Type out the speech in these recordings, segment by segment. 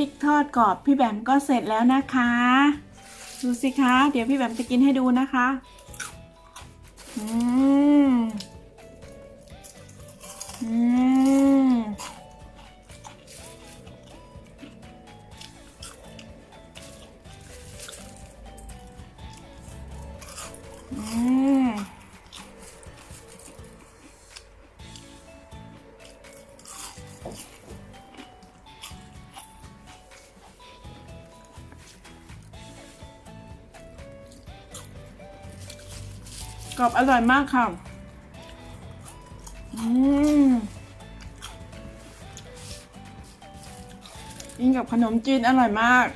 ริกทอดกรอบพี่แบมก็เสร็จแล้วนะคะ ดูสิคะ เดี๋ยวพี่แบมจะกินให้ดูนะคะ อืม กรอบอร่อยมากค่ะ อืมกินกับขนมจีนอร่อยมาก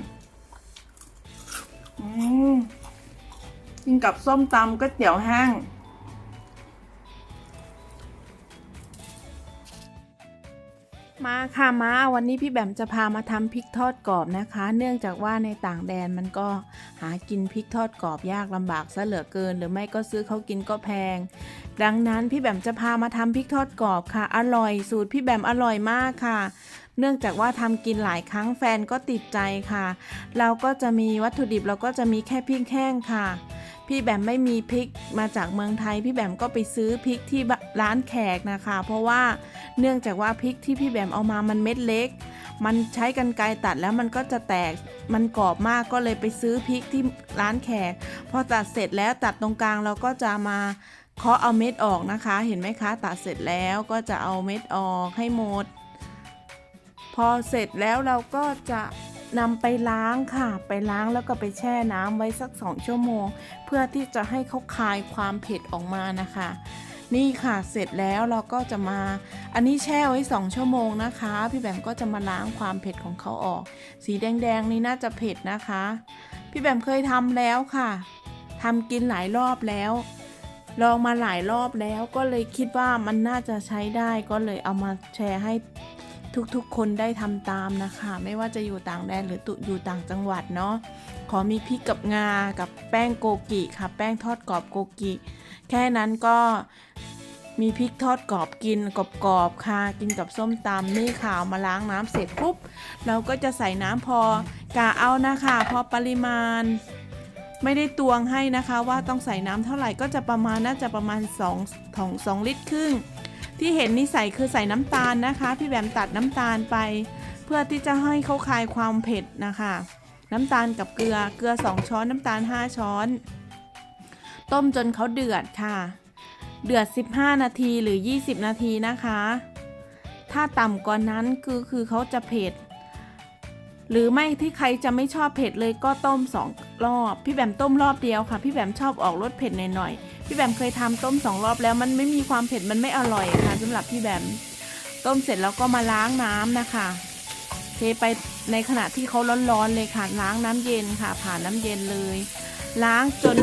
อืมกินกับส้มตำก๋วยเตี๋ยวแห้งมาค่ะมาวันนี้พี่แบมจะพามาทำพริกทอดกรอบนะคะ เนื่องจากว่าในต่างแดนมันก็ หากินพริกทอดกรอบยากลำบากซะเหลือเกิน หรือไม่ก็ซื้อเขากินก็แพง ดังนั้นพี่แบมจะพามาทำพริกทอดกรอบค่ะ อร่อยสูตรพี่แบมอร่อยมากค่ะ เนื่องจากว่าทำกินหลายครั้งแฟนก็ติดใจค่ะ เราก็จะมีวัตถุดิบเราก็จะมีแค่พริกแห้งค่ะพี่แบมไม่มีพริกมาจากเมืองไทย พี่แบมก็ไปซื้อพริกที่ร้านแขกนะคะ เพราะว่าเนื่องจากว่าพริกที่พี่แบมเอามามันเม็ดเล็ก มันใช้กันไกรตัดแล้วมันก็จะแตกมันกรอบมากก็เลยไปซื้อพริกที่ร้านแขกพอตัดเสร็จแล้วตัดตรงกลางเราก็จะมาเคาะเอาเม็ดออกนะคะ เห็นไหมคะ ตัดเสร็จแล้วก็จะเอาเม็ดออกให้หมด พอเสร็จแล้วเราก็จะนำไปล้างค่ะ ไปล้างแล้วก็ไปแช่น้ำไว้สักสองชั่วโมง เพื่อที่จะให้เขาคายความเผ็ดออกมานะคะ นี่ค่ะเสร็จแล้วเราก็จะมา อันนี้แช่ไว้ 2 ชั่วโมงนะคะ พี่แบมก็จะมาล้างความเผ็ดของเขาออก สีแดงๆนี่น่าจะเผ็ดนะคะ พี่แบมเคยทำแล้วค่ะทำกินหลายรอบแล้ว ลองมาหลายรอบแล้วก็เลยคิดว่ามันน่าจะใช้ได้ก็เลยเอามาแชร์ให้ทุกๆ คนได้ทำตามนะคะ ไม่ว่าจะอยู่ต่างแดนหรือตุอยู่ต่างจังหวัดเนาะขอมีพริกกับงากับแป้งโกกิค่ะ แป้งทอดกรอบโกกิ แค่นั้นก็มีพริกทอดกรอบกินกรอบๆค่ะ กินกับส้มตำนี่ค่ะเอามาล้างน้ำเสร็จปุ๊บ เราก็จะใส่น้ำพอกะเอานะคะพอปริมาณ ไม่ได้ตวงให้นะคะว่าต้องใส่น้ำเท่าไหร่ก็จะประมาณน่าจะประมาณ2ของ2ลิตรครึ่ง ที่เห็นนี่ใส่คือใส่น้ำตาลนะคะ พี่แบมตัดน้ำตาลไป เพื่อที่จะให้เขาคลายความเผ็ดนะคะ น้ำตาลกับเกลือเกลือ 2 ช้อนน้ำตาล 5 ช้อน ต้มจนเขาเดือดค่ะ เดือด 15 นาทีหรือ 20 นาทีนะคะ ถ้าต่ำกว่านั้นคือคือเขาจะเผ็ด หรือไม่ที่ใครจะไม่ชอบเผ็ดเลยก็ต้มสองรอบ พี่แบมต้มรอบเดียวค่ะ พี่แบมชอบออกรสเผ็ดหน่อยๆ พี่แบมเคยทำต้มสองรอบแล้วมันไม่มีความเผ็ดมันไม่อร่อยค่ะสำหรับพี่แบม ต้มเสร็จแล้วก็มาล้างน้ำนะคะเทไปในขณะที่เขาร้อนๆเลยค่ะล้างน้ำเย็นค่ะ ผ่านน้ำเย็นเลย ล้างจน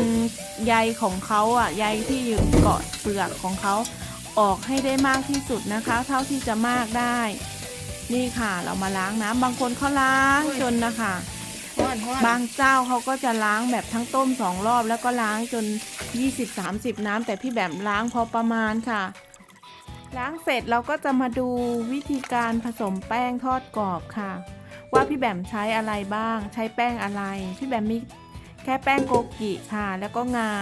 ใยของเขาอะใยที่อยู่เกาะเปลือกของเขาออกให้ได้มากที่สุดนะคะ เท่าที่จะมากได้ นี่ค่ะเรามาล้างน้ำบางคนเขาล้างจนนะคะบางเจ้าเขาก็จะล้างแบบทั้งต้มสองรอบแล้วก็ล้างจน 20-30 น้ำแต่พี่แบบล้างพอประมาณค่ะ ล้างเสร็จเราก็จะมาดูวิธีการผสมแป้งทอดกรอบค่ะ ว่าพี่แบมใช้อะไรบ้าง ใช้แป้งอะไร พี่แบมมี แค่แป้งโกกิค่ะ แล้วก็งา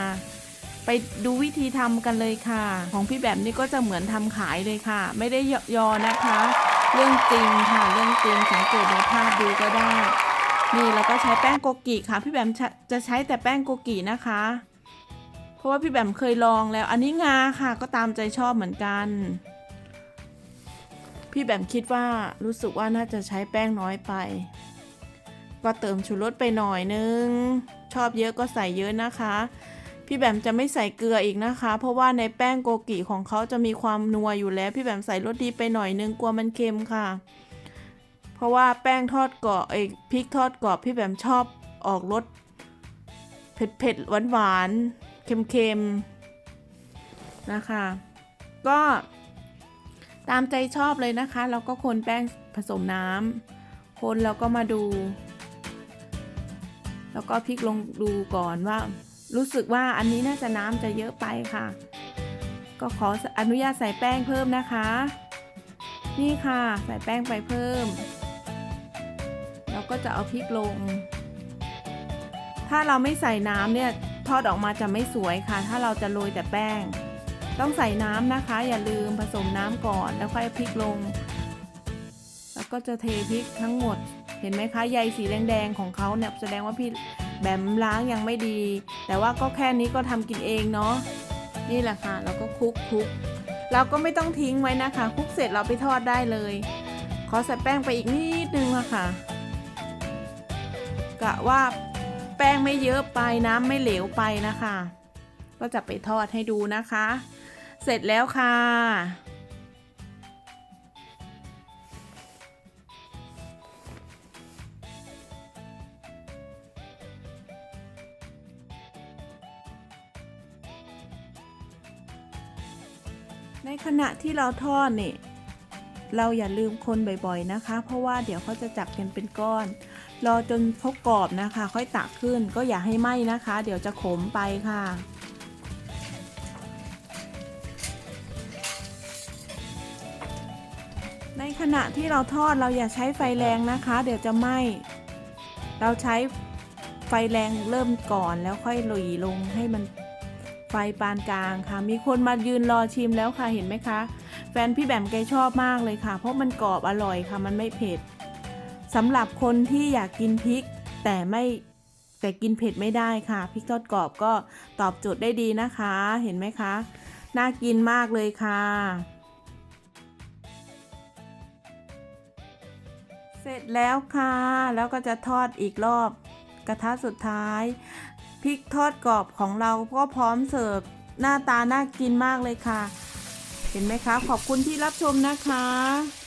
ไปดูวิธีทำกันเลยค่ะ ของพี่แบมนี่ก็จะเหมือนทำขายเลยค่ะ ไม่ได้ยอนะคะ เรื่องจริงค่ะ เรื่องจริงสังเกตในภาพดูก็ได้ นี่เราก็ใช้แป้งโกกิค่ะ พี่แบมจะใช้แต่แป้งโกกินะคะ เพราะว่าพี่แบมเคยลองแล้ว อันนี้งาค่ะก็ตามใจชอบเหมือนกันพี่แบมคิดว่ารู้สึกว่าน่าจะใช้แป้งน้อยไป ก็เติมชูรสไปหน่อยนึง ชอบเยอะก็ใส่เยอะนะคะ พี่แบมจะไม่ใส่เกลืออีกนะคะ เพราะว่าในแป้งโกกิของเขาจะมีความนัวอยู่แล้ว พี่แบมใส่รสดีไปหน่อยนึงกลัวมันเค็มค่ะ เพราะว่าแป้งทอดกรอบไอ้พริกทอดกรอบพี่แบมชอบออกรสเผ็ดเผ็ดหวานหวานๆเค็มๆนะคะ ก็ตามใจชอบเลยนะคะเราก็คนแป้งผสมน้ำคนแล้วก็มาดู แล้วก็พลิกลงดูก่อนว่า รู้สึกว่าอันนี้น่าจะน้ำจะเยอะไปค่ะ ก็ขออนุญาตใส่แป้งเพิ่มนะคะ นี่ค่ะใส่แป้งไปเพิ่มเราก็จะเอาพริกลง ถ้าเราไม่ใส่น้ำเนี่ยทอดออกมาจะไม่สวยค่ะ ถ้าเราจะโรยแต่แป้ง ต้องใส่น้ำนะคะ อย่าลืมผสมน้ำก่อนแล้วค่อยพริกลง แล้วก็จะเทพริกทั้งหมด เห็นไหมคะใยสีแดงๆของเขาเนี่ยแสดงว่าพี่แบมล้างยังไม่ดี แต่ว่าก็แค่นี้ก็ทำกินเองเนาะนี่แหละค่ะเราก็คลุกคลุกเราก็ไม่ต้องทิ้งไว้นะคะคลุกเสร็จเราไปทอดได้เลย ขอใส่แป้งไปอีกนิดนึงอะค่ะกะว่าแป้งไม่เยอะไปน้ำไม่เหลวไปนะคะ ก็จะไปทอดให้ดูนะคะ เสร็จแล้วค่ะ ในขณะที่เราทอดนี่เราอย่าลืมคนบ่อยๆนะคะ เพราะว่าเดี๋ยวเขาจะจับกันเป็นก้อน รอจนเขากรอบนะคะ ค่อยตักขึ้นก็อย่าให้ไหม้นะคะ เดี๋ยวจะขมไปค่ะในขณะที่เราทอดเราอย่าใช้ไฟแรงนะคะ เดี๋ยวจะไหม้เราใช้ไฟแรงเริ่มก่อนแล้วค่อยหลีลงให้มัน ไฟปานกลางค่ะ มีคนมายืนรอชิมแล้วค่ะเห็นไหมคะ แฟนพี่แบมแกชอบมากเลยค่ะ เพราะมันกรอบอร่อยค่ะ มันไม่เผ็ดสำหรับคนที่อยากกินพริก แต่ไม่แต่กินเผ็ดไม่ได้ค่ะพริกทอดกรอบก็ตอบโจทย์ได้ดีนะคะ เห็นไหมคะ น่ากินมากเลยค่ะเสร็จแล้วค่ะ แล้วก็จะทอดอีกรอบกระทะสุดท้าย พริกทอดกรอบของเราก็พร้อมเสิร์ฟหน้าตาน่ากินมากเลยค่ะ เห็นไหมคะ ขอบคุณที่รับชมนะคะ